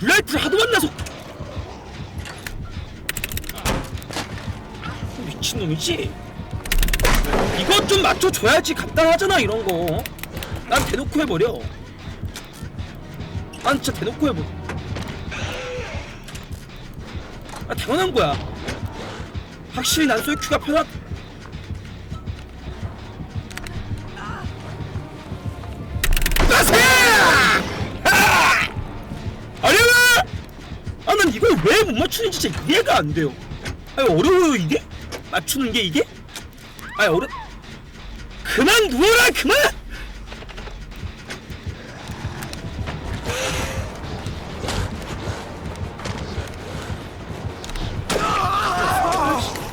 블라이트를 하도 만나서. 미친놈이지? 이것 좀 맞춰줘야지 간단하잖아 이런 거난 대놓고 해버려. 난 진짜 대놓고 해버려. 아 당연한 거야. 확실히 난 솔큐가 편하 맞추는지 진짜 이해가 안 돼요. 아니, 어려워요, 이게? 맞추는 게 이게? 아니, 어려... 그만 누워라, 그만!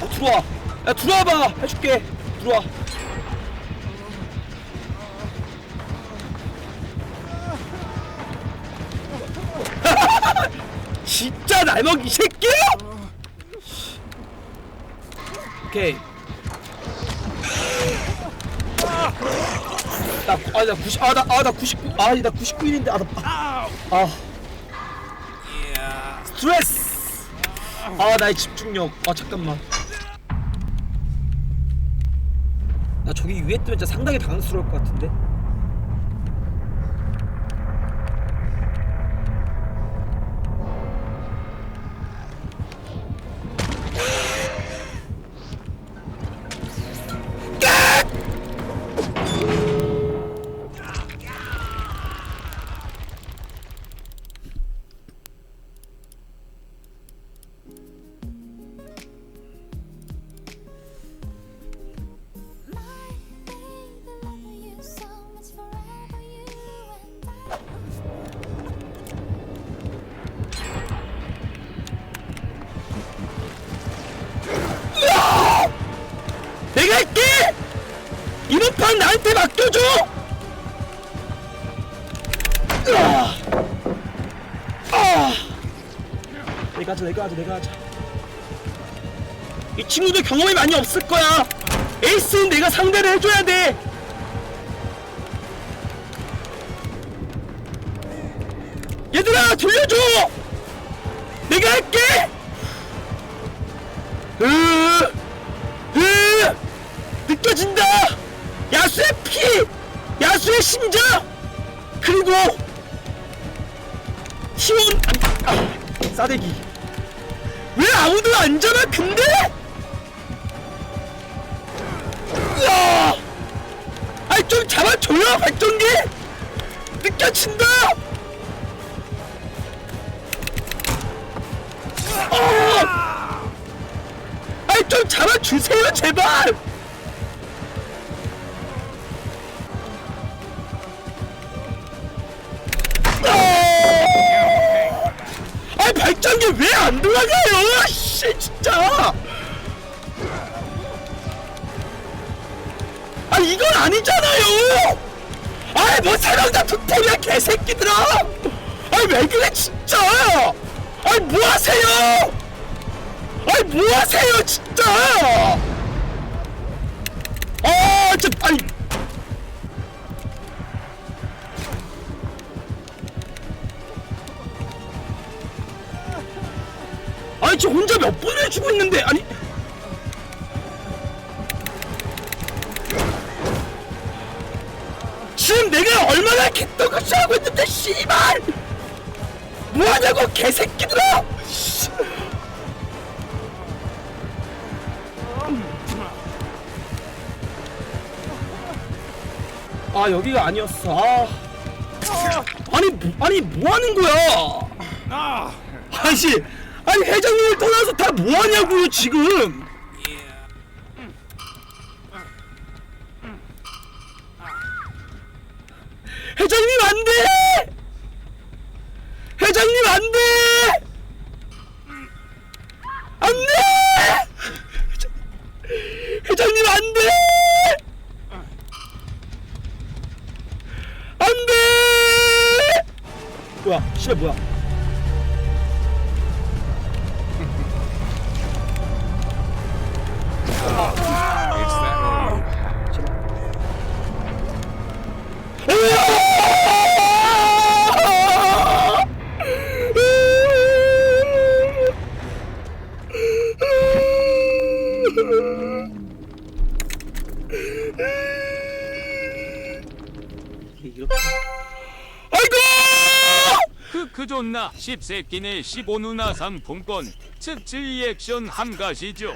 어, 들어와. 야, 들어와봐. 해줄게. 들어와. 날먹이 새끼야! 오케이. 나, 아, 나 90, 아, 나, 아, 나 99, 아, 나 99일인데, 아, 나, 아, 아. 스트레스! 아, 나의 집중력. 아, 잠깐만. 나 저기 위에 뜨면 진짜 상당히 당황스러울 것 같은데? 맡겨줘! 으아! 아! 내가 하자, 내가 하자, 내가 하자. 이 친구들 경험이 많이 없을 거야. 에이스는 내가 상대를 해줘야 돼. 그리고 티원 아니, 아, 싸대기 왜 아무도 안 잡아 근데? 으아! 아이 좀 잡아줘요 발전기! 느껴진다! 어! 아이 좀 잡아주세요 제발! 아 발전기 왜안 돌아가요? 씨 진짜. 아 이건 아니잖아요. 아뭐 사랑자 투템이야 개새끼들아. 아왜 그래 진짜. 아뭐 하세요? 아뭐 하세요 진짜. 아 진짜 아니. 아니 저 혼자 몇 번을 주고 있는데 아니. 지금 내가 얼마나 개떡같이 하고 있는데 씨발! 뭐하냐고 개새끼들아! 씨. 아 여기가 아니었어. 아. 아니 뭐- 아니 뭐 하는 거야? 아니 아니 회장님을 떠나서 다 뭐하냐고요 지금? 회장님 안돼! 회장님 안돼! 안돼! 회장님 안돼! 안돼! 뭐야 씨발 뭐야 크크 존나 10세끼네 15누나 상품권. 즉 리액션 한가지죠.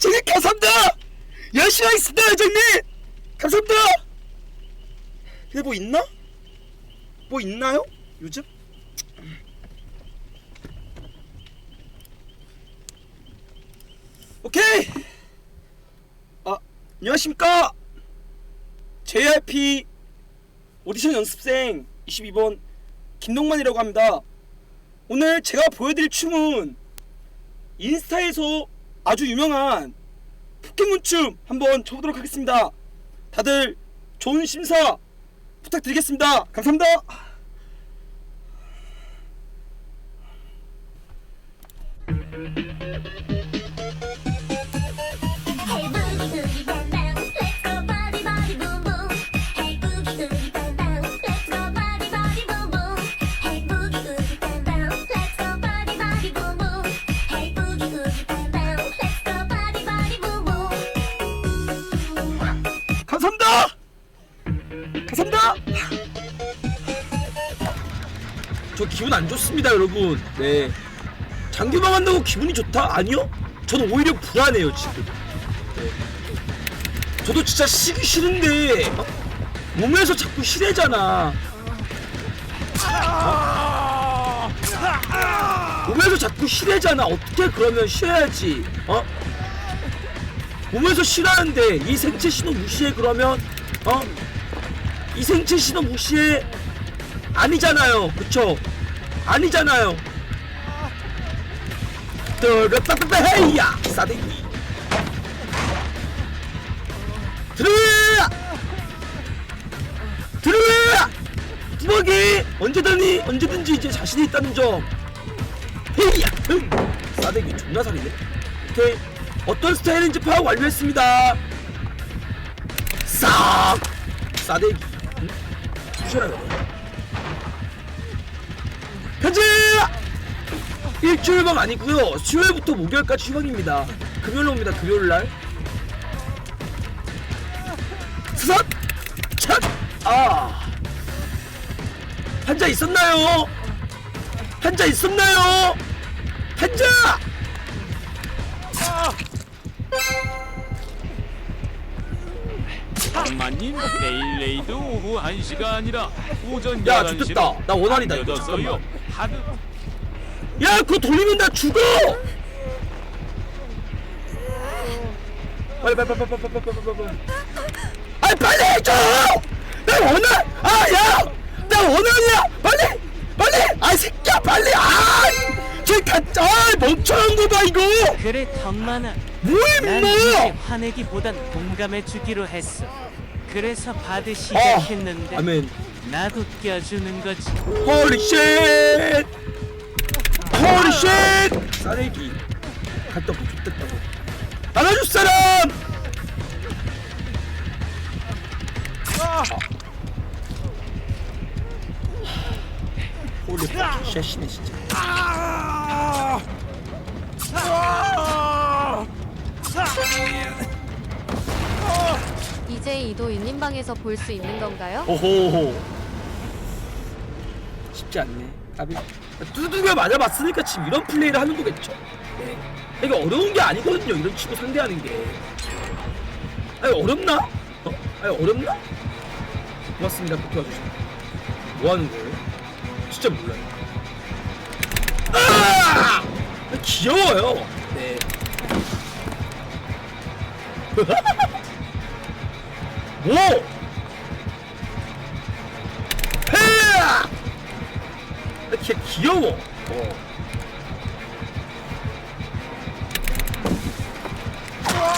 회장님 감사합니다 열심히 하겠습니다 회장님 감사합니다 근데 뭐 있나? 뭐 있나요? 요즘? 오케이 아 안녕하십니까 JRP 오디션 연습생 22번 김동만이라고 합니다 오늘 제가 보여드릴 춤은 인스타에서 아주 유명한 포켓몬 춤 한번 춰보도록 하겠습니다. 다들 좋은 심사 부탁드리겠습니다. 감사합니다. 안 좋습니다, 여러분. 네. 장기방 한다고 기분이 좋다? 아니요. 저는 오히려 불안해요, 지금. 네. 저도 진짜 쉬기 싫은데 어? 몸에서 자꾸 쉬래잖아. 어? 몸에서 자꾸 쉬래잖아. 어떻게 그러면 쉬어야지. 어? 몸에서 쉬라는데 이 생체 신호 무시해 그러면 어? 이 생체 신호 무시해 아니잖아요 그쵸? 아니잖아요. 뜨르따따따 헤이야 싸대기. 들어야 들어야 뚜벅이 언제든지 언제든지 이제 자신이 있다는 점. 헤이야 응 싸대기 존나 살이네. 오케이. 어떤 스타일인지 파악 완료했습니다. 싹! 싸대기. 응? 주셔라 그래 일주일만 아니고요. 수요일부터 목요일까지 휴방입니다. 금요일로 옵니다. 금요일 날. 스섯 찻아! 한자 있었나요? 한자 있었나요? 한자! 장마님 내일 레이드 오후 1시가 아니라 오전 야, 11시로 좋겠다. 나 원활이다, 이거. 잠깐만. 하드 야 그거 돌리면 나 죽어! 빨리 빨리 빨리 빨리 빨리 빨리 빨리 아 빨리 해줘! 나 원한! 아 야! 나 원해! 빨리! 빨리! 아 새끼야 빨리! 아! 쟤 가짜! 아 멍청한 거 봐 이거! 그래 덤만아 뭐야 임마! 화내기보단 공감해주기로 했어 그래서 받으시게 어, 했는데 아멘. 나도 껴주는 거지 holy! 홀리 쉣! 싸대기. 갔다 고 좋댔다고. 안아줄 사람! 홀리 쉣이네 진짜. 이제 이도 윤님방에서 볼 수 있는 건가요? 오호호. 쉽지 않네. 까비. 두두겨 맞아봤으니까 지금 이런 플레이를 하는 거겠죠. 네. 이게 어려운 게 아니거든요. 이런 친구 상대하는 게. 아니 어렵나? 어? 아니 어렵나? 고맙습니다. 그렇게 와주셔서. 뭐 하는 거예요? 진짜 몰라요. 아! 귀여워요. 네. 뭐? 이렇게 귀여워. 어.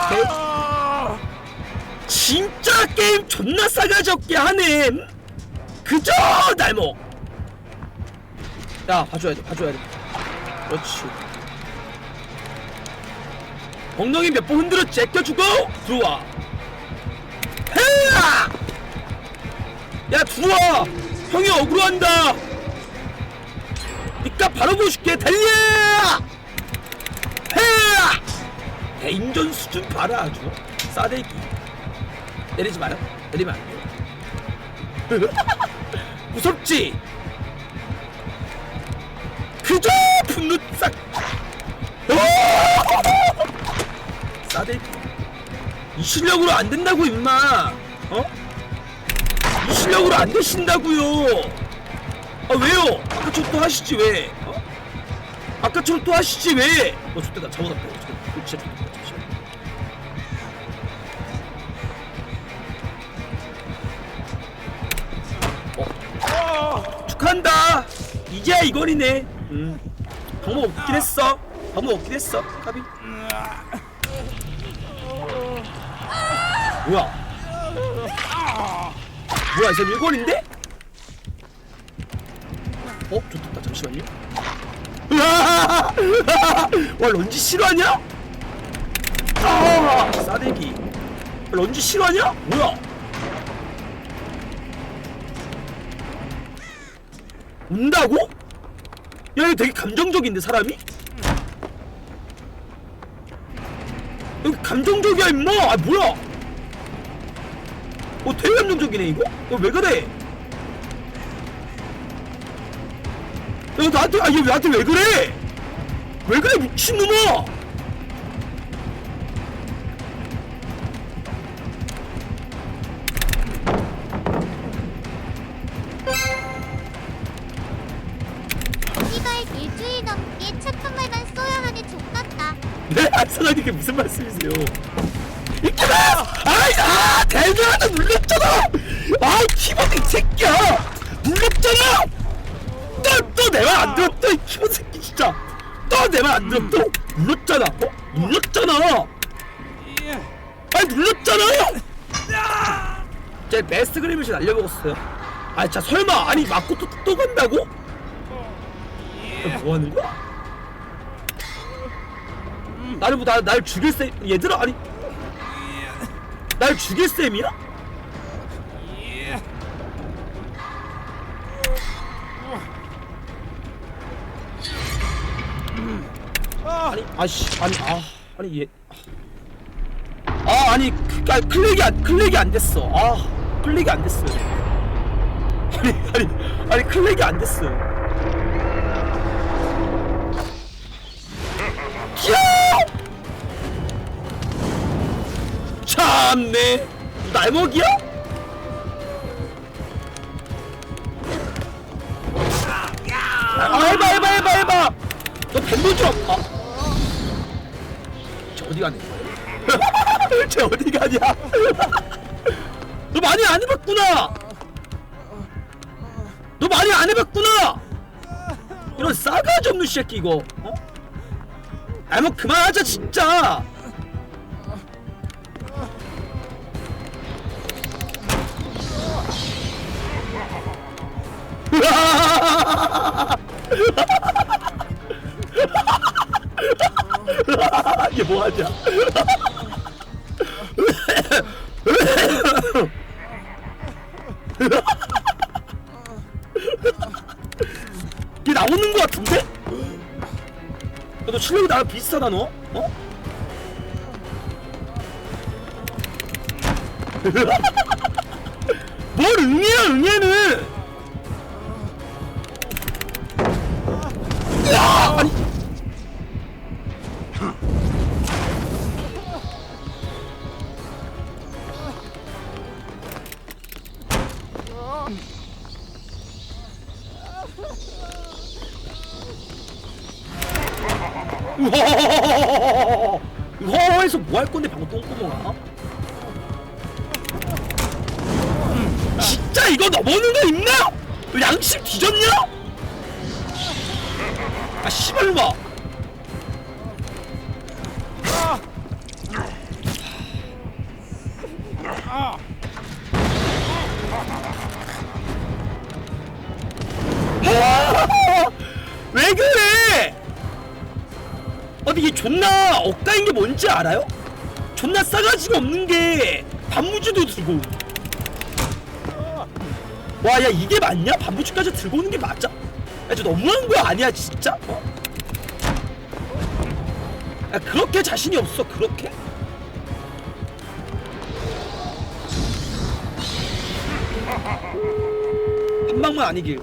개- 진짜 게임 존나 싸가지 없게. 음? 그저 날목. 야 봐줘야 돼, 봐줘야 돼. 그렇지. 엉덩이 몇 번 흔들어 제껴주고 들어와. 헤야! 야 들어와! 형이 억울한다! 니까 바로 보여줄게 달려! 헤야! 대인전 수준 봐라 아주 싸대기 내리지 마라 내리면 안돼 무섭지? 눈 싹. 오! 싸대. 이 실력으로 안 된다고 임마. 어? 이 실력으로 안 되신다고요. 아 왜요? 아까처럼 또 하시지 왜? 어? 아까처럼 또 하시지 왜? 너 좋다 나 잘못했다. 이거 진짜 좋다. 어. 축하한다. 이제야 이거리네. 음. 방법 없긴 했어. 방법 없긴 했어. 까비. 뭐야? 뭐야 이제 일권인데? 어? 좋다 잠시만요! 와 런지 실화냐? 아 싸대기 런지 실화냐? 뭐야 운다고? 야 이거 되게 감정적인데 사람이? 여기 감정적이야 임마 아 뭐야 어 되게 감정적이네 이거? 어 왜 그래? 야 나한테 아얘 나한테 왜 그래? 왜 그래 미친놈아 이걸 일주일 넘게 착한 말만 써야 하는 족같다. 네? 안사장님 이게 무슨 말씀이세요? 이끼다! 아이 아 대전한테 눌렸잖아! 아이 키보드 이 새끼야! 눌렸잖아! 들었다 이 키보드 새끼 진짜! 또내말안 들었다! 눌렀잖아! 어? 눌렀잖아! 아니 눌렀잖아! 제 베스트 그림을 날려먹었어요 아 진짜 설마 아니 맞고 또, 또 간다고? 뭐 하는 거야? 나를 뭐, 나, 날 죽일 셈, 얘들아, 아니. 날 죽일 셈이야? 아니, 아씨, 아니, 아, 아니, 얘. 아, 아니, 그, 아니, 클릭이 안, 클릭이 안 됐어. 아, 클릭이 안 됐어요. 아니, 아니, 아니, 클릭이 안 됐어요. 야! 참네 날먹이야? 아 해봐 해봐 해봐 해봐 너좀 아. 저 어디 가냐 쟤 어디 가냐 너 많이 안 해봤구나! 너 많이 안 해봤구나! 이런 싸가지 없는 새끼 이거. 어? 아뭐 그만하자 진짜 이게 뭐하냐 이게 나오는 거 같은데? 야, 너 실력이 나랑 비슷하다 너? 어? 우와 우와에서 뭐 할 건데 방금 똥구멍아 진짜 이거 넘어오는 거 있나? 너 양심 뒤졌냐? 아 씨발 봐. 뭔지 알아요? 존나 싸가지가 없는 게 반무지도 들고 와 야 이게 맞냐? 반무지까지 들고 오는 게 맞아? 야저 너무한 거 아니야 진짜? 어? 야 그렇게 자신이 없어 그렇게? 한 방만 아니길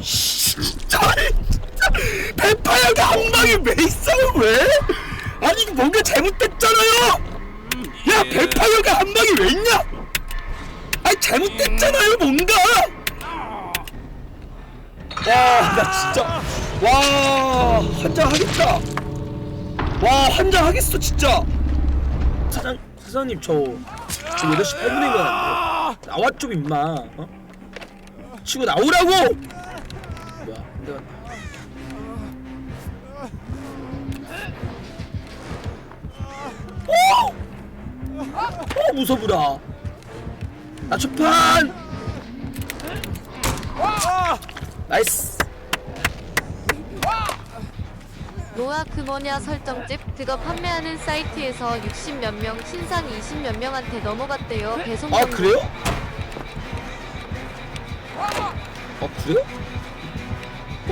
씨, 진짜 진짜 여기 한 방이 왜 있어요 왜? 아니 이거 뭔가 잘못됐잖아요. 야 배파여가 한 방이 왜 있냐? 아니 잘못됐잖아요 뭔가. 와나 진짜 와 한장 하겠다. 와 한장 하겠어 진짜. 사장 사장님 저 지금 8시 8분인 거 같은데 나와 좀 임마. 어? 치고 나오라고. 뭐야 내가 어 무서워라 나 초판 나이스 노아 그 뭐냐 설정집 그거 판매하는 사이트에서 60 몇 명 신상 20 몇 명한테 넘어갔대요 배송 아. 그래요? 아 그래요?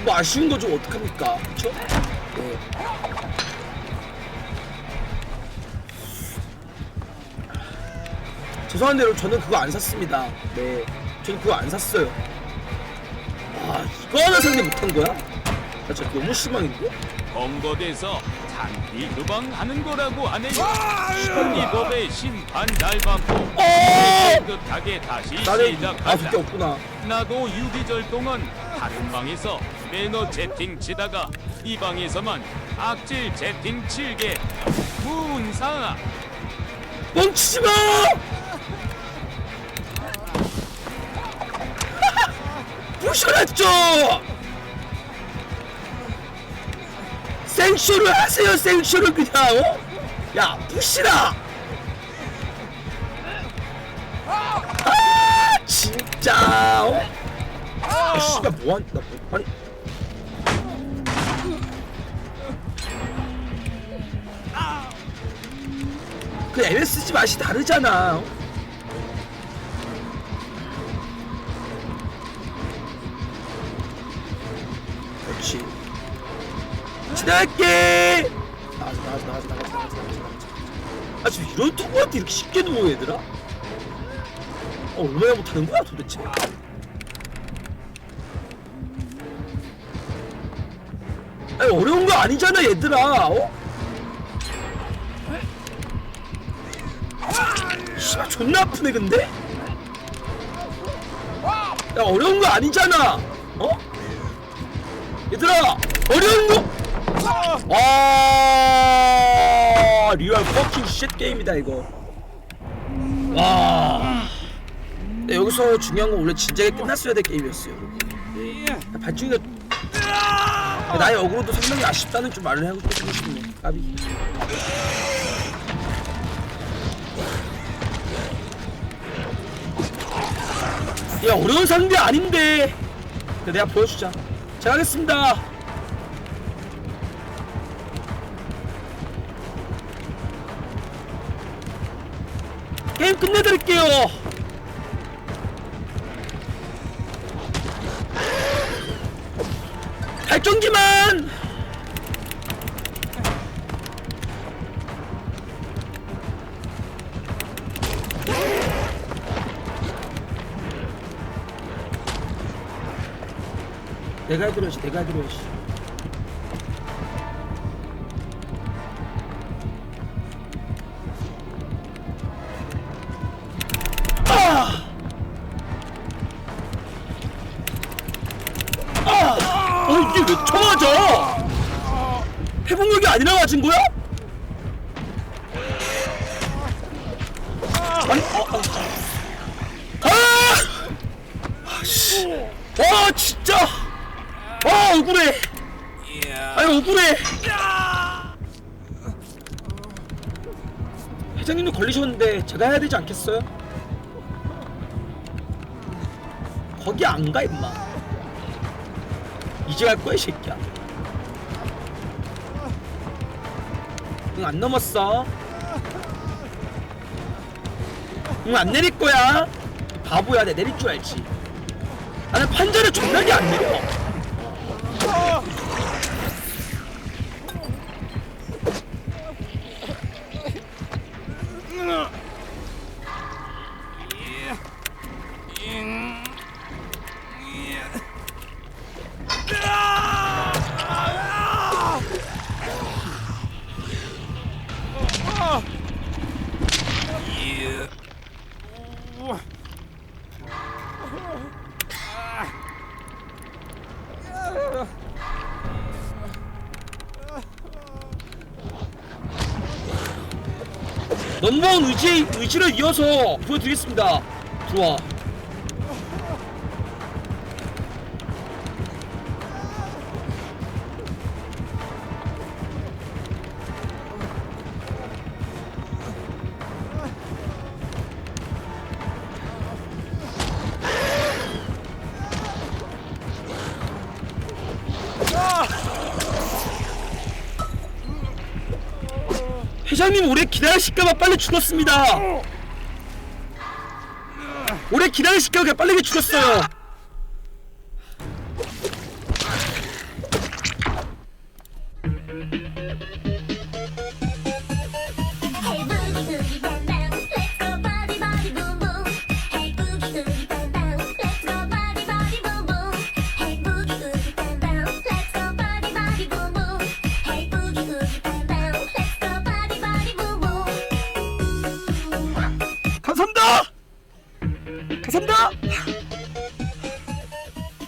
뭐 아쉬운 거 좀 어떡합니까 그쵸? 네. 죄송한데 여러분 저는 그거 안 샀습니다 네 저는 그거 안 샀어요 아 이거 하나 상대 못한 거야? 나 진짜 너무 실망인데? 검거돼서 장기 도망하는 거라고 하네요. 이 법의 심판 잘 받고 어! 깨끗하게 다시 나는 아. 그게 없구나 나도 유기절 동안 다른 방에서 매너 채팅 치다가 이 방에서만 악질 채팅 칠게 문사 멈추지 마! 부셔놨죠! 생쇼를 하세요, 생쇼를 그냥, 어? 야, 부시라! 아, 진짜, 어? 아, 씨발, 뭐한, 나, 뭐, 아니. 그 MSG 맛이 다르잖아. 어? 지나갈게. 나가자, 나가자, 나가자, 나가자, 나가자, 나가자, 나가자. 아 지금 이런 투구한테 이렇게 쉽게 누워 얘들아? 어, 얼마나 못하는 거야 도대체? 아니 어려운 거 아니잖아 얘들아. 어? 씨발 존나 아프네 근데? 야 어려운 거 아니잖아 어? 얘들아 어려운 거 아 리얼 퍼킹 쉣 게임이다 이거. 와. 근데 여기서 중요한 건 원래 진작에 끝났어야 될 게임이었어요. 네. 발중이가 나의 어그로도 상당히 아쉽다는 좀 말을 하고 싶고 싶네 까비. 야 어려운 상대 아닌데 내가 보여주자. 잘 하겠습니다 게임 끝내드릴게요. 발전기만! 내가 해드려야지 내가 해드려야 왜 쳐맞아? 회복력이 아니라 맞은 거야? 아니 아! 아! 아! 아씨 와 진짜 와 억울해 아니 억울해 회장님도 걸리셨는데 제가 해야 되지 않겠어요? 거기 안 가 임마 이제 갈 거야 이 새끼야. 응 안 넘었어. 응 안 내릴 거야. 바보야 내 내릴 줄 알지. 나는 판자를 존나게 안 내려 넘버원 의지, 의지를 이어서 보여드리겠습니다. 좋아. 회장님 오래 기다리실까봐 빨리 죽었습니다. 오래 기다리실까봐 빨리 죽었어요.